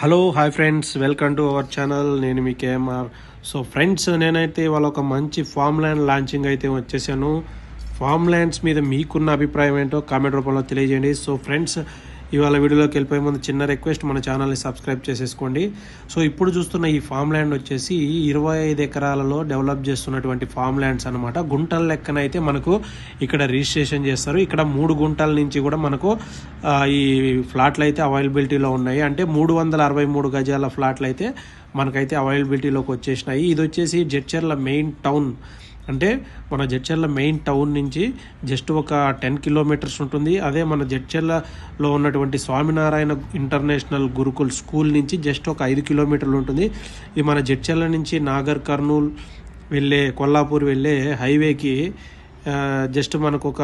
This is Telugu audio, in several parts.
Hello hi friends welcome to our channel నేను మీ కేఎంఆర్ సో ఫ్రెండ్స్ నేనైతే వాళ్ళ ఒక మంచి ఫామ్ ల్యాండ్ లాంచింగ్ అయితే వచ్చేసాను. ఫామ్ ల్యాండ్స్ మీద మీకున్న అభిప్రాయం ఏంటో కామెంట్ రూపంలో తెలియజేయండి. సో ఫ్రెండ్స్ ఇవాళ వీడియోలోకి వెళ్ళిపోయే ముందు చిన్న రిక్వెస్ట్ మన ఛానల్ని సబ్స్క్రైబ్ చేసేసుకోండి. సో ఇప్పుడు చూస్తున్న ఈ ఫామ్ ల్యాండ్ వచ్చేసి ఇరవై ఐదు ఎకరాలలో డెవలప్ చేస్తున్నటువంటి ఫామ్ ల్యాండ్స్ అనమాట గుంటల లెక్కన అయితే మనకు ఇక్కడ రిజిస్ట్రేషన్ చేస్తారు. ఇక్కడ మూడు గుంటల నుంచి కూడా మనకు ఈ ఫ్లాట్లు అయితే అవైలబిలిటీలో ఉన్నాయి. అంటే మూడు వందల అరవై మూడు గజాల ఫ్లాట్లు అయితే మనకైతే అవైలబిలిటీలోకి వచ్చేసినాయి. ఇది వచ్చేసి జడ్చర్ల మెయిన్ టౌన్ అంటే మన జడ్చర్ల మెయిన్ టౌన్ నుంచి జస్ట్ ఒక టెన్ కిలోమీటర్స్ ఉంటుంది. అదే మన జడ్చర్లలో ఉన్నటువంటి స్వామినారాయణ ఇంటర్నేషనల్ గురుకుల్ స్కూల్ నుంచి జస్ట్ ఒక ఐదు కిలోమీటర్లు ఉంటుంది. ఇది మన జడ్చర్ల నుంచి నాగర్ కర్నూల్ వెళ్ళే కొల్లాపూర్ వెళ్ళే హైవేకి జస్ట్ మనకు ఒక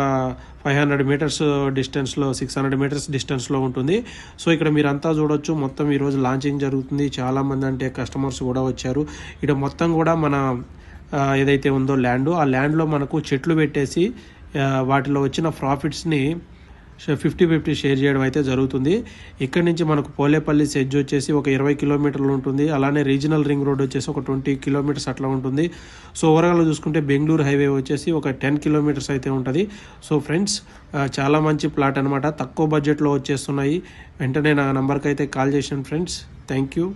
ఫైవ్ హండ్రెడ్ మీటర్స్ డిస్టెన్స్లో సిక్స్ హండ్రెడ్ మీటర్స్ డిస్టెన్స్లో ఉంటుంది. సో ఇక్కడ మీరంతా చూడొచ్చు. మొత్తం ఈరోజు లాంచింగ్ జరుగుతుంది. చాలామంది అంటే కస్టమర్స్ కూడా వచ్చారు. ఇక్కడ మొత్తం కూడా మన ఏదైతే ఉందో ల్యాండ్ ఆ ల్యాండ్లో మనకు చెట్లు పెట్టేసి వాటిలో వచ్చిన ప్రాఫిట్స్ని ఫిఫ్టీ ఫిఫ్టీ షేర్ చేయడం అయితే జరుగుతుంది. ఇక్కడ నుంచి మనకు పోలేపల్లి సెజ్ వచ్చేసి ఒక ఇరవై కిలోమీటర్లు ఉంటుంది. అలానే రీజనల్ రింగ్ రోడ్ వచ్చేసి ఒక ట్వంటీ కిలోమీటర్స్ అట్లా ఉంటుంది. సో ఓవరాల్ చూసుకుంటే బెంగళూరు హైవే వచ్చేసి ఒక టెన్ కిలోమీటర్స్ అయితే ఉంటుంది. సో ఫ్రెండ్స్ చాలా మంచి ప్లాట్ అనమాట తక్కువ బడ్జెట్లో వచ్చేస్తున్నాయి. వెంటనే నా నంబర్కి అయితే కాల్ చేశాను ఫ్రెండ్స్. Thank you.